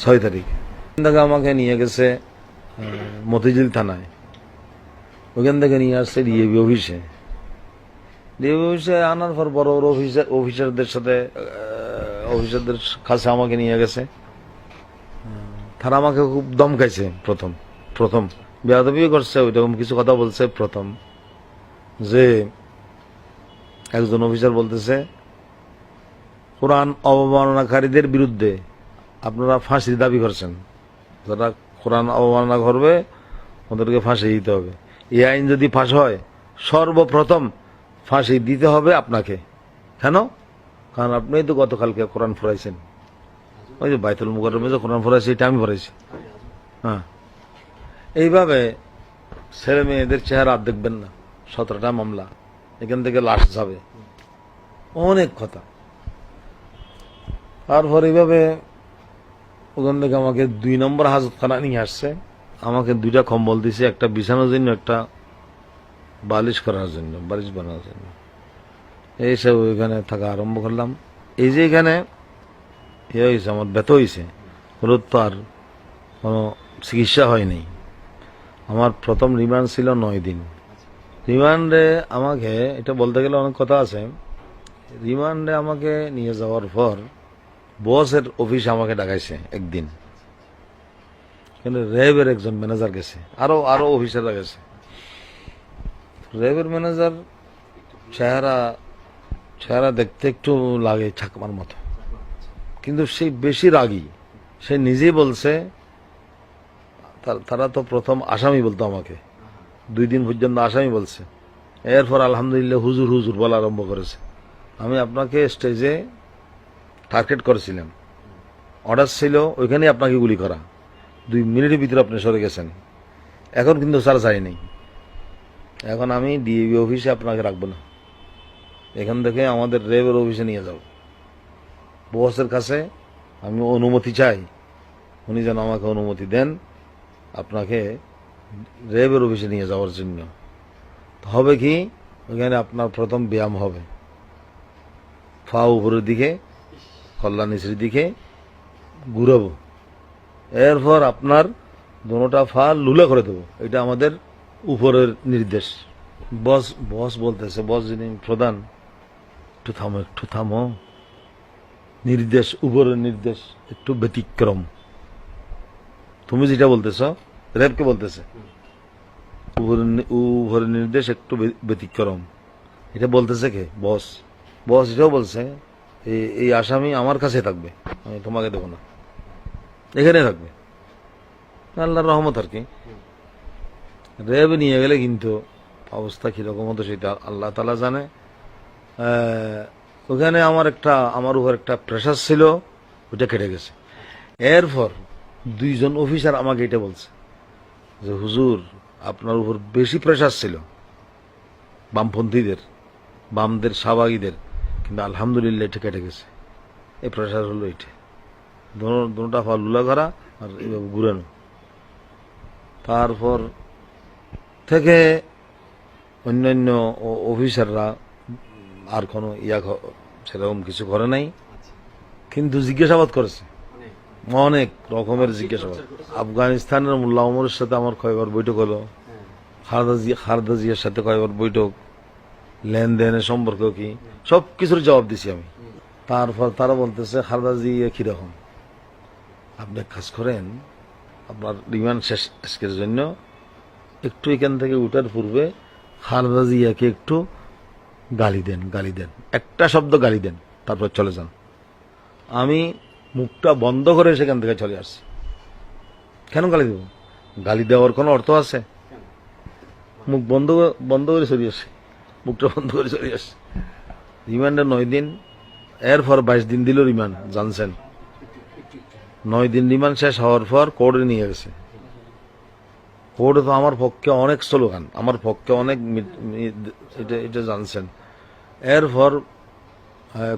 ছয় তারিখ। থেকে আমাকে নিয়ে গেছে মতিঝিল থানায়। ওখান থেকে নিয়ে আসছে ডিএবি অফিসে। ডিএবি অফিসে আনার পর বড় বড় অফিসার, অফিসারদের সাথে অফিসারদের কাছে আমাকে নিয়ে গেছে। তারা আমাকে খুব দম খাইছে প্রথম প্রথম। বেয়াদবিও করছে, ওইরকম কিছু কথা বলছে প্রথম। যে একজন অফিসার বলতেছে, কোরআন অবমাননাকারীদের বিরুদ্ধে আপনারা ফাঁসির দাবি করছেন। যারা কোরআন অবমাননা করবে, ওদেরকে ফাঁসি দিতে হবে। এই আইন যদি ফাঁস হয়, সর্বপ্রথম ফাঁসি দিতে হবে আপনাকে। কেন? কারণ আপনি তো গতকালকে কোরআন ফরাইছেন। ওই যে বাইতুল মুকরমে যে কোরআন ফরাইছি, এটা আমি ফরাইছি। হ্যাঁ। এইভাবে ছেলে মেয়েদের চেহারা আর দেখবেন না। সতেরোটা মামলা। এখান থেকে লাশ যাবে। অনেক কথা। তারপর এইভাবে ওখান থেকে আমাকে দুই নম্বর হাজতখানা নিয়ে আসছে। আমাকে দুইটা কম্বল দিছে, একটা বিছানোর জন্য, একটা বালিশ করার জন্য, বালিশ বানানোর জন্য। এইসব ওইখানে থাকা আরম্ভ করলাম। এই যে এখানে ইয়ে হয়েছে, আমার ব্যথ হয়েছে। হলো তো আর কোনো চিকিৎসা হয়নি। আমার প্রথম রিমান্ড ছিল নয় দিন। রিমান্ডে আমাকে, এটা বলতে গেলে অনেক কথা আছে। রিমান্ডে আমাকে নিয়ে যাওয়ার পর বসের অফিসে আমাকে ডাকাইছে একদিন। কিন্তু র্যাবের একজন ম্যানেজার গেছে। আরও আরও অফিসাররা গেছে র্যাবের ম্যানেজার চেহারা চেহারা দেখতে একটু লাগে ছাকমার মতো। কিন্তু সেই বেশি রাগী। সে নিজেই বলছে, তারা তো প্রথম আসামি বলতো আমাকে। দুই দিন পর্যন্ত আসামি বলছে। এরপর আলহামদুলিল্লাহ হুজুর হুজুর বলা আরম্ভ করেছে। আমি আপনাকে স্টেজে টার্গেট করেছিলাম অর্ডার ছিল ওইখানে আপনাকে গুলি করা। দুই মিনিটের ভিতরে আপনি সরে গেছেন। এখন কিন্তু স্যার যায়নি এখন আমি ডিএবি অফিসে আপনাকে রাখব না। এখান থেকে আমাদের রেবের অফিসে নিয়ে যাব বসের কাছে আমি অনুমতি চাই। উনি যেন আমাকে অনুমতি দেন, আপনাকে রেবের অফিসে নিয়ে যাওয়ার জন্য। হবে কি ওখানে আপনার প্রথম ব্যায়াম হবে। ফা উপরের দিকে কল্যাণ নিচের দিকে ঘুরাবো। এরপর আপনার দোনোটা ফা লুলা করে দেবো। এটা আমাদের উপরের নির্দেশ। বস বস বলতেছে, বস যিনি প্রধান, একটু থামো একটু থামো। নির্দেশ, উপরের নির্দেশ, একটু ব্যতিক্রম। তুমি যেটা বলতেছ র্যাবকে বলতেছে। উপরের উপরের নির্দেশ, একটু ব্যতিক্রম। এটা বলতেছে কে? বস। বস এটাও বলছে এই আসামি আমার কাছে থাকবে। আমি তোমাকে দেবো না। এখানে থাকবে। আল্লাহর রহমত আর কি। র্যাব নিয়ে গেলে কিন্তু অবস্থা কীরকম হতো সেটা আল্লাহ তালা জানে। ওখানে আমার একটা, আমার উপর একটা প্রেশার ছিল ওটা কেটে গেছে। এরপর দুইজন অফিসার আমাকে এটা বলছে যে, হুজুর, আপনার উপর বেশি প্রেশার ছিল। বামপন্থীদের, বামদের, শাহবাগীদের। কিন্তু আলহামদুলিল্লাহ এটা কেটে গেছে। এই প্রেশার হলো এটা। দোনোটা ফল লুলা করা আর এইভাবে ঘুরানো। তারপর থেকে অন্যান্য অফিসাররা আর কোনো ইয়া সেরকম কিছু করে নাই। কিন্তু জিজ্ঞাসাবাদ করেছে। অনেক রকমের জিজ্ঞাসাবাদ। আফগানিস্তানের মোল্লা ওমরের সাথে আমার কয়েকবার বৈঠক হলো। খালেদা জিয়া খালেদা জিয়ার সাথে কয়েকবার বৈঠক। লেনদেনের সম্পর্ক কি? সব কিছুর জবাব দিছি আমি। তারপর তারা বলতেছে, খালেদা জিয়া কীরকম আপনি কাজ করেন, আপনার রিমান্ড শেষ আজকের জন্য। একটু এখান থেকে উঠার পূর্বে খালেদা জিয়াকে একটু গালি দেন গালি দেন। একটা শব্দ গালি দেন, তারপর চলে যান। আমি মুখটা বন্ধ করে সেখান থেকে চলে আসছি। কেন গালি দেব? গালি দেওয়ার কোনো অর্থ আছে? মুখ বন্ধ বন্ধ করে চলে আসি মুখটা বন্ধ করে চলে আসি রিমান্ডে নয় দিন এরপর বাইশ দিন দিল রিমান্ড জানছেন নয় দিন রিমান্ড শেষ হওয়ার পর কোর্টে নিয়ে গেছে। কোর্টে তো আমার পক্ষে অনেক স্লোগান আমার পক্ষে অনেক এটা এটা জানছেন এরপর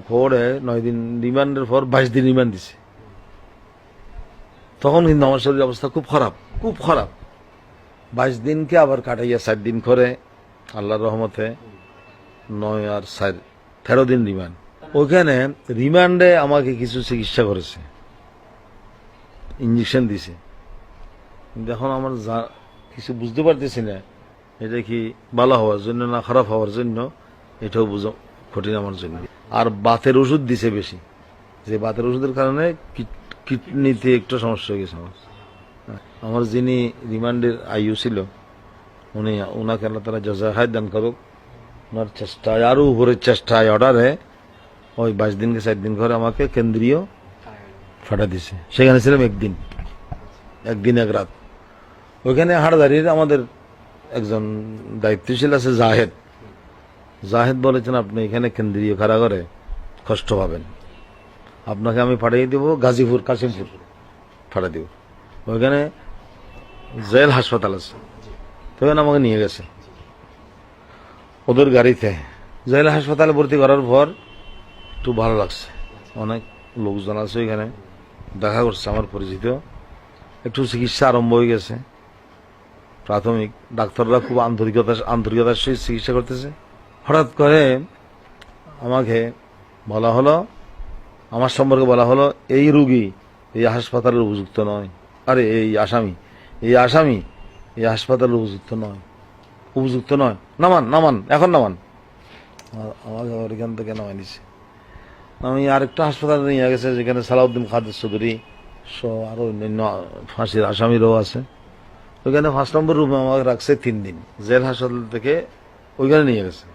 কোর্টে নয় দিন রিমান্ডের পর বাইশ দিন রিমান্ড দিছে। তখন কিন্তু আমার শরীরের অবস্থা খুব খারাপ খুব খারাপ বাইশ দিনকে আবার কাটাইয়া ষাট দিন করে আল্লাহর রহমতে নয় আর ষাট তেরো দিন রিমান্ড ওখানে রিমান্ডে আমাকে কিছু চিকিৎসা করেছে। ইঞ্জেকশন দিছে। এখন আমার যা কিছু বুঝতে পারতেছি না, এটা কি ভালো হওয়ার জন্য না খারাপ হওয়ার জন্য, এটাও বুঝা কঠিন আমার জন্য। আর বাতের ওষুধ দিছে বেশি। যে বাতের ওষুধের কারণে কিড- কিডনিতে একটু সমস্যা হয়ে গেছে আমার। আমার যিনি রিমান্ডের আইউ ছিল, উনি ওনাকে আল্লাহ তারা জজাহায় দান করুক। ওনার চেষ্টায়, আরও উপরের চেষ্টায় অর্ডারে ওই বাইশ দিনকে, চার দিন করে আমাকে কেন্দ্রীয় ফাটা দিছে। সেখানে ছিলাম একদিন। একদিন এক রাত। ওইখানে হাড়দারির আমাদের একজন দায়িত্বশীল আছে জাহেদ। জাহেদ বলেছেন, আপনি এখানে কেন্দ্রীয় কারাগারে কষ্ট পাবেন। আপনাকে আমি পাঠিয়ে দেবো গাজীপুর, কাশিমপুর। ফাটা দেব। ওইখানে জেল হাসপাতাল আছে। তো আমাকে নিয়ে গেছে। ওদের গাড়িতে। জেল হাসপাতালে ভর্তি করার পর একটু ভালো লাগছে। অনেক লোকজন আছে ওইখানে। দেখা করছে আমার পরিচিত। একটু চিকিৎসা আরম্ভ হয়ে গেছে। প্রাথমিক ডাক্তাররা খুব আন্তরিকতা আন্তরিকতার সহিত চিকিৎসা করতেছে। হঠাৎ করে আমাকে বলা হলো, আমার সম্পর্কে বলা হলো, এই রুগী এই হাসপাতালের উপযুক্ত নয়। আরে, এই আসামি এই আসামি এই হাসপাতালের উপযুক্ত নয়। উপযুক্ত নয়। নামান নামান, এখন নামান। আমাকে এখান থেকে নামাই নিছে। আমি আরেকটা হাসপাতালে নিয়ে গেছে, যেখানে সালাউদ্দিন খাদের চৌধুরী সহ আরও অন্যান্য ফাঁসির আসামিরাও আছে। ওইখানে পাঁচ নম্বর রুমে আমাকে রাখছে তিন দিন। জেল হাসপাতাল থেকে ওইখানে নিয়ে গেছে।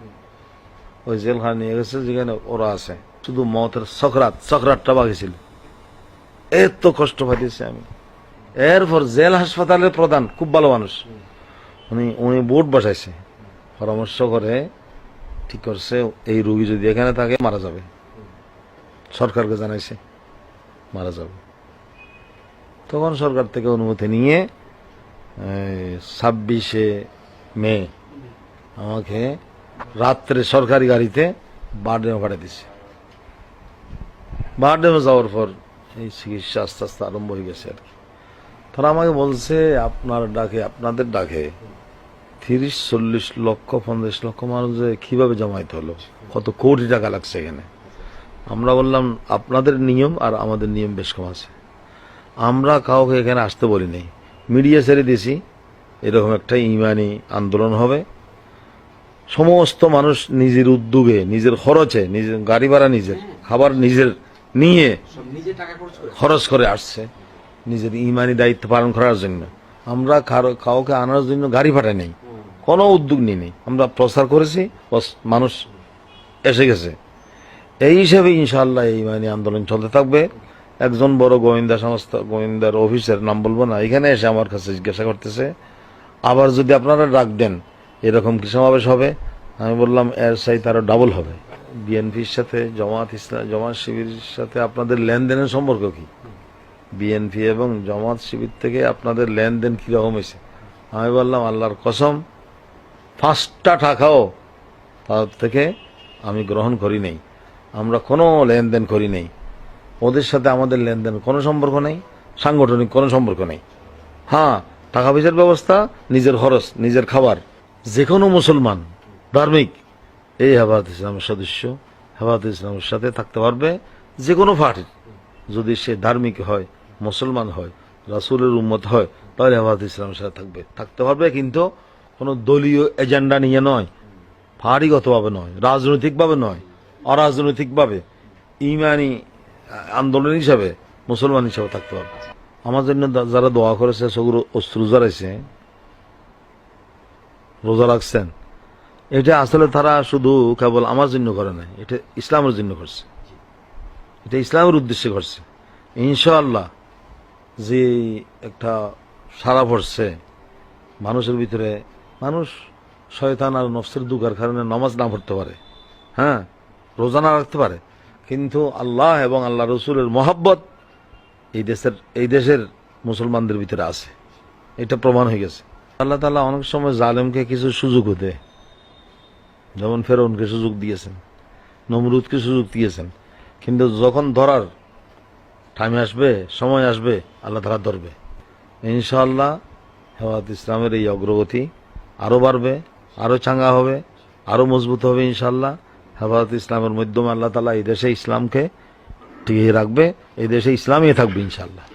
ওই জেলখানে নিয়ে গেছে যেখানে ওরা আছে। শুধু মতের সকরাত সকরাতটা বাকি ছিল। এত কষ্ট পাইতেছি আমি। এরপর জেল হাসপাতালের প্রধান, খুব ভালো মানুষ। উনি উনি বোর্ড বসাইছে পরামর্শ করে ঠিক করছে, এই রুগী যদি এখানে থাকে, মারা যাবে। সরকারকে জানাইছে, মারা যাবে। তখন সরকার থেকে অনুমতি নিয়ে ছাব্বিশে মে আমাকে রাত্রে সরকারি গাড়িতে বারডেমে পাঠিয়ে দিছে। বারডেমে যাওয়ার পর এই চিকিৎসা আস্তে আস্তে আরম্ভ হয়ে গেছে আর কি। তারা আমাকে বলছে আপনার ডাকে আপনাদের ডাকে। তিরিশ চল্লিশ লক্ষ পঞ্চাশ লক্ষ মানুষ যে কীভাবে জমাইতে হলো? কত কোটি টাকা লাগছে এখানে? আমরা বললাম আপনাদের নিয়ম আর আমাদের নিয়ম বেশ কম আছে। আমরা কাউকে এখানে আসতে বলি নাই মিডিয়া ছেড়ে দিয়েছি এরকম একটা ইমানি আন্দোলন হবে। সমস্ত মানুষ নিজের উদ্যোগে নিজের খরচে নিজের গাড়ি ভাড়া নিজের খাবার নিজের নিয়ে খরচ করে আসছে। নিজের ইমানি দায়িত্ব পালন করার জন্য। আমরা কাউকে আনার জন্য গাড়ি পাঠাই নাই। কোনো উদ্যোগ নিই নেই। আমরা প্রচার করেছি মানুষ এসে গেছে। এই হিসেবে ইনশাল্লাহ এই ইমানি আন্দোলন চলতে থাকবে। একজন বড় গোয়েন্দা সংস্থা, গোয়েন্দার অফিসের নাম বলব না, এখানে এসে আমার কাছে জিজ্ঞাসা করতেছে। আবার যদি আপনারা ডাক দেন, এরকম কি সমাবেশ হবে? আমি বললাম, এর সাইতে আরও ডাবল হবে। বিএনপির সাথে, জমাত ইসলাম, জামাত শিবিরের সাথে আপনাদের লেনদেনের সম্পর্ক কি? বিএনপি এবং জমাত শিবির থেকে আপনাদের লেনদেন কীরকম হয়েছে? আমি বললাম, আল্লাহর কসম, পাঁচটা টাকাও তার থেকে আমি গ্রহণ করি নেই। আমরা কোনো লেনদেন করি নেই। ওদের সাথে আমাদের লেনদেন কোনো সম্পর্ক নেই, সাংগঠনিক কোনো সম্পর্ক নেই। হ্যাঁ টাকা পয়সার ব্যবস্থা, নিজের খরচ, নিজের খাবার। যে কোনো মুসলমান, ধার্মিক, এই হেফাজত ইসলামের সদস্য, হেফাজত ইসলামের সাথে থাকতে পারবে যে কোনো পার্টির। যদি সে ধার্মিক হয় মুসলমান হয়, রাসুলের উম্মত হয়, তাহলে হেফাজত ইসলামের সাথে থাকবে। থাকতে পারবে কিন্তু কোনো দলীয় এজেন্ডা নিয়ে নয় পাহাড়িগতভাবে নয়, রাজনৈতিকভাবে নয়, অরাজনৈতিকভাবে, ইমানি আন্দোলন হিসাবে মুসলমান হিসাবে থাকতে পারবে। আমার জন্য যারা দোয়া করেছে সেগুলো অস্ত্র জারাইছে রোজা রাখছেন, এটা আসলে তারা শুধু কেবল আমার জন্য করে নাই, এটা ইসলামের জন্য করছে। এটা ইসলামের উদ্দেশ্যে করছে। ইনশাআল্লাহ যে একটা সারা পড়ছে মানুষের ভিতরে, মানুষ শয়তান আর নফসের দুগার কারণে নামাজ না পড়তে পারে। হ্যাঁ রোজা না রাখতে পারে। কিন্তু আল্লাহ এবং আল্লাহ রসুলের মহাব্বত এই দেশের এই দেশের মুসলমানদের ভিতরে আছে। এটা প্রমাণ হয়ে গেছে। আল্লাহ তালা অনেক সময় জালেমকে কিছু সুযোগও দেয়। যেমন ফেরৌনকে সুযোগ দিয়েছেন, নমরুদকে সুযোগ দিয়েছেন। কিন্তু যখন ধরার টাইম আসবে, সময় আসবে, আল্লাহ তালা ধরবে। ইনশাআল্লাহ হেওয়াত ইসলামের এই অগ্রগতি আরও বাড়বে আরও চাঙ্গা হবে আরও মজবুত হবে ইনশাল্লাহ হেফাজত ইসলামের মাধ্যমে আল্লাহ তালা এই দেশে ইসলামকে টিকিয়ে রাখবে, এই দেশে ইসলামই থাকবে ইনশাআল্লাহ।